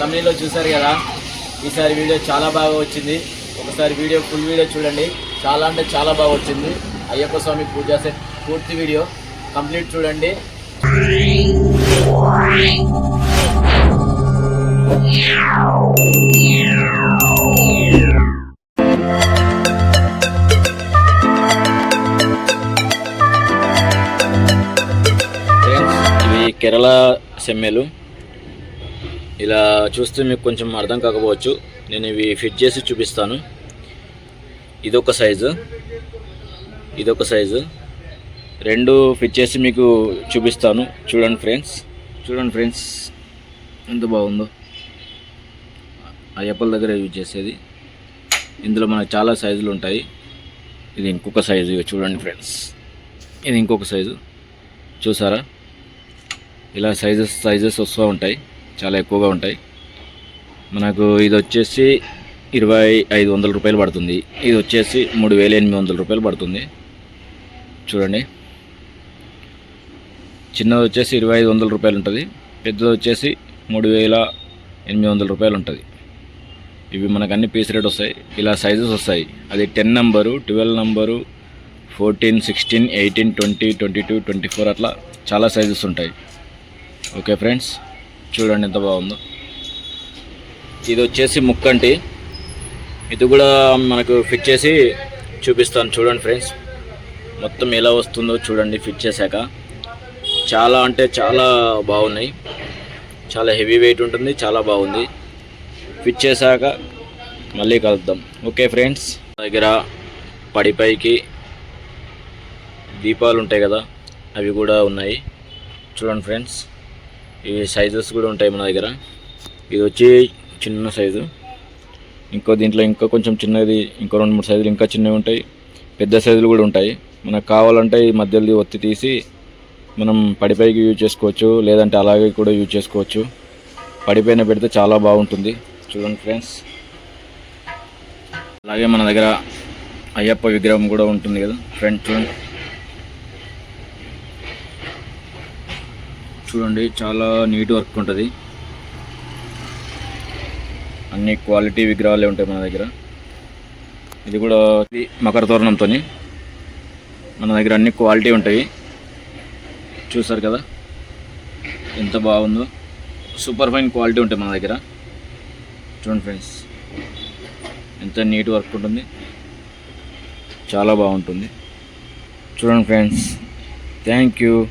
తమిళలో చూసారు కదా ఈసారి వీడియో చాలా బాగా వచ్చింది. ఒకసారి వీడియో ఫుల్ వీడియో చూడండి. చాలా అంటే చాలా బాగా వచ్చింది. అయ్యప్ప స్వామి పూజ సెట్ పూర్తి వీడియో కంప్లీట్ చూడండి. ఇవి కేరళ సెమ్మెలు. ఇలా చూస్తే మీకు కొంచెం అర్థం కాకపోవచ్చు. నేను ఇవి ఫిట్ చేసి చూపిస్తాను. ఇదొక సైజు ఇదొక సైజు రెండు ఫిట్ చేసి మీకు చూపిస్తాను. చూడండి ఫ్రెండ్స్ చూడండి ఫ్రెండ్స్ ఎంత బాగుందో. ఆ ఎప్పల దగ్గర యూజ్ చేసేది. ఇందులో మనకు చాలా సైజులు ఉంటాయి. ఇది ఇంకొక సైజు ఇవి చూడండి ఫ్రెండ్స్ ఇది ఇంకొక సైజు చూసారా? ఇలా సైజెస్ సైజెస్ వస్తూ ఉంటాయి. చాలా ఎక్కువగా ఉంటాయి. మనకు ఇది వచ్చేసి ఇరవై ఐదు వందల రూపాయలు పడుతుంది. ఇది వచ్చేసి మూడు వేల ఎనిమిది వందల రూపాయలు పడుతుంది. చూడండి. చిన్నది వచ్చేసి ఇరవై ఐదు వందల రూపాయలు ఉంటుంది. పెద్దది వచ్చేసి మూడు వేల ఎనిమిది వందల రూపాయలు ఉంటుంది. ఇవి మనకు అన్ని పీస్ రేట్ వస్తాయి. ఇలా సైజెస్ వస్తాయి. అది ten number twelve number fourteen sixteen eighteen twenty twenty two twenty four అట్లా చాలా సైజెస్ ఉంటాయి. Okay friends. చూడండి ఎంత బాగుందో. ఇది వచ్చేసి ముక్కంటి. ఇది కూడా మనకు ఫిట్ చేసి చూపిస్తాను చూడండి ఫ్రెండ్స్. మొత్తం ఎలా వస్తుందో చూడండి ఫిట్ చేశాక. చాలా అంటే చాలా బాగున్నాయి. చాలా హెవీ వెయిట్ ఉంటుంది చాలా బాగుంది. ఫిట్ చేశాక మళ్ళీ కలుద్దాం. Okay friends. దగ్గర పడిపైకి దీపాలు ఉంటాయి కదా అవి కూడా ఉన్నాయి. చూడండి ఫ్రెండ్స్. ఈ సైజెస్ కూడా ఉంటాయి మన దగ్గర. ఇది వచ్చి చిన్న సైజు ఇంకో దీంట్లో ఇంకా కొంచెం చిన్నది ఇంకో రెండు మూడు సైజులు ఇంకా చిన్నవి ఉంటాయి. పెద్ద సైజులు కూడా ఉంటాయి. మనకు కావాలంటే ఈ మధ్యలో ఒత్తి తీసి మనం పడిపైకి యూజ్ చేసుకోవచ్చు లేదంటే అలాగే కూడా యూజ్ చేసుకోవచ్చు. పడిపైన పెడితే చాలా బాగుంటుంది. చూడండి ఫ్రెండ్స్ అలాగే మన దగ్గర అయ్యప్ప విగ్రహం కూడా ఉంటుంది కదా. ఫ్రెండ్ చూడండి. చూడండి చాలా నీట్ వర్క్ ఉంటుంది. అన్ని క్వాలిటీ విగ్రహాలే ఉంటాయి మన దగ్గర. ఇది కూడా మకర తోరణంతో మన దగ్గర అన్ని క్వాలిటీ ఉంటాయి. చూసారు కదా? ఎంత బాగుందో. సూపర్ ఫైన్ క్వాలిటీ ఉంటాయి మన దగ్గర. చూడండి ఫ్రెండ్స్ ఎంత నీట్ వర్క్ ఉంటుంది. చాలా బాగుంటుంది. చూడండి ఫ్రెండ్స్ థ్యాంక్ యూ.